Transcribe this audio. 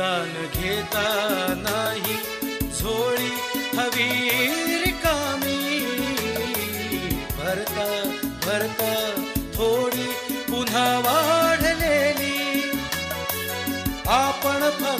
दान घेता नाही. झोळी हवी रिकामी भरता भरता थोडी पुन्हा वाढलेली. आपण